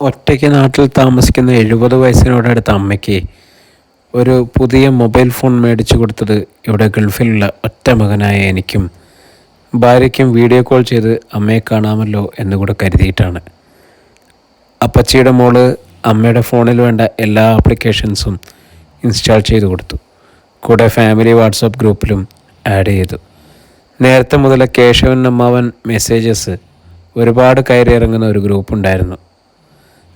ഒറ്റയ്ക്ക് നാട്ടിൽ താമസിക്കുന്ന എഴുപത് വയസ്സിനോടടുത്ത അമ്മയ്ക്ക് ഒരു പുതിയ മൊബൈൽ ഫോൺ മേടിച്ചു കൊടുത്തത് ഇവിടെ ഗൾഫിലുള്ള ഒറ്റ മകനായ എനിക്കും. ഭാര്യയ്ക്കും വീഡിയോ കോൾ ചെയ്ത് അമ്മയെ കാണാമല്ലോ എന്നുകൂടെ കരുതിയിട്ടാണ്. അപ്പച്ചിയുടെ മോൾ അമ്മയുടെ ഫോണിൽ വേണ്ട എല്ലാ ആപ്ലിക്കേഷൻസും ഇൻസ്റ്റാൾ ചെയ്ത് കൊടുത്തു. കൂടെ ഫാമിലി വാട്സപ്പ് ഗ്രൂപ്പിലും ആഡ് ചെയ്തു. നേരത്തെ മുതൽ കേശവൻ അമ്മാവൻ മെസ്സേജസ് ഒരുപാട് കയറി ഇറങ്ങുന്ന ഒരു ഗ്രൂപ്പ് ഉണ്ടായിരുന്നു.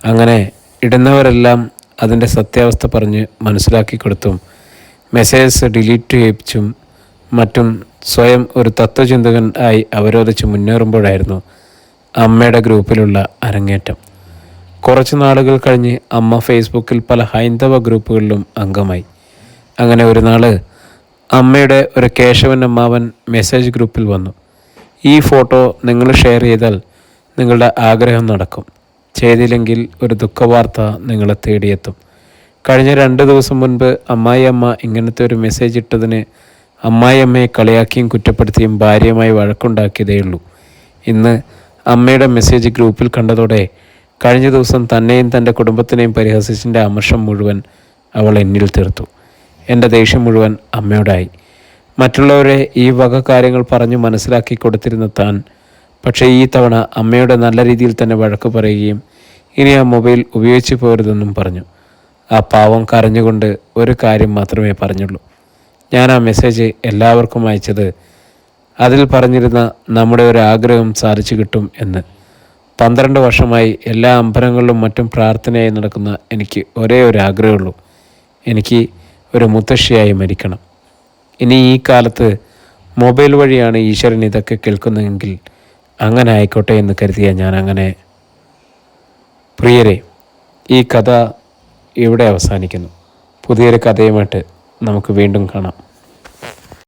അങ്ങനെ ഇടുന്നവരെല്ലാം അതിന്റെ സത്യാവസ്ഥ പറഞ്ഞ് മനസ്സിലാക്കി കൊടുത്തും മെസ്സേജസ് ഡിലീറ്റ് ചെയ്യിച്ചും മറ്റും സ്വയം ഒരു തത്വചിന്തകൻ ആയി അവരോധിച്ച് മുന്നേറുമ്പോഴായിരുന്നു അമ്മയുടെ ഗ്രൂപ്പിലുള്ള അരങ്ങേറ്റം. കുറച്ച് നാളുകൾ കഴിഞ്ഞ് അമ്മ ഫേസ്ബുക്കിൽ പല ഹൈന്ദവ ഗ്രൂപ്പുകളിലും അംഗമായി. അങ്ങനെ ഒരു നാൾ അമ്മയുടെ ഒരു കേശവൻ അമ്മാവൻ മെസ്സേജ് ഗ്രൂപ്പിൽ വന്നു. ഈ ഫോട്ടോ നിങ്ങൾ ഷെയർ ചെയ്താൽ നിങ്ങളുടെ ആഗ്രഹം നടക്കും. ചെയ്തില്ലെങ്കിൽ ഒരു ദുഃഖവാർത്ത നിങ്ങളെ തേടിയെത്തും. കഴിഞ്ഞ രണ്ട് ദിവസം മുൻപ് അമ്മായിയമ്മ ഇങ്ങനത്തെ ഒരു മെസ്സേജ് ഇട്ടതിന് അമ്മായിയമ്മയെ കളിയാക്കിയും കുറ്റപ്പെടുത്തിയും ഭാര്യയുമായി വഴക്കുണ്ടാക്കിയതേയുള്ളൂ. ഇന്ന് അമ്മയുടെ മെസ്സേജ് ഗ്രൂപ്പിൽ കണ്ടതോടെ കഴിഞ്ഞ ദിവസം തന്നെയും തന്റെ കുടുംബത്തിനെയും പരിഹസിച്ചിന്റെ അമർഷം മുഴുവൻ അവൾ എന്നിൽ തീർത്തു. എന്റെ ദേഷ്യം മുഴുവൻ അമ്മയോടായി. മറ്റുള്ളവരെ ഈ വക കാര്യങ്ങൾ പറഞ്ഞു മനസ്സിലാക്കി കൊടുത്തിരുന്ന താൻ പക്ഷേ ഈ തവണ അമ്മയുടെ നല്ല രീതിയിൽ തന്നെ വഴക്ക് പറയുകയും ഇനി ആ മൊബൈൽ ഉപയോഗിച്ച് പോരുതെന്നും പറഞ്ഞു. ആ പാവം കരഞ്ഞുകൊണ്ട് ഒരു കാര്യം മാത്രമേ പറഞ്ഞുള്ളൂ. ഞാൻ ആ മെസ്സേജ് എല്ലാവർക്കും അയച്ചത് അതിൽ പറഞ്ഞിരുന്ന നമ്മുടെ ഒരു ആഗ്രഹം സാധിച്ചു കിട്ടും എന്ന്. പന്ത്രണ്ട് വർഷമായി എല്ലാ അമ്പലങ്ങളിലും മറ്റും പ്രാർത്ഥനയായി നടക്കുന്ന എനിക്ക് ഒരേ ഒരു ആഗ്രഹമുള്ളൂ. എനിക്ക് ഒരു മുത്തശ്ശിയായി മരിക്കണം. ഇനി ഈ കാലത്ത് മൊബൈൽ വഴിയാണ് ഈശ്വരൻ ഇതൊക്കെ കേൾക്കുന്നതെങ്കിൽ അങ്ങനെ ആയിക്കോട്ടെ എന്ന് കരുതിയ ഞാൻ അങ്ങനെ പ്രിയരെ ഈ കഥ ഇവിടെ അവസാനിക്കുന്നു. പുതിയൊരു കഥയുമായിട്ട് നമുക്ക് വീണ്ടും കാണാം.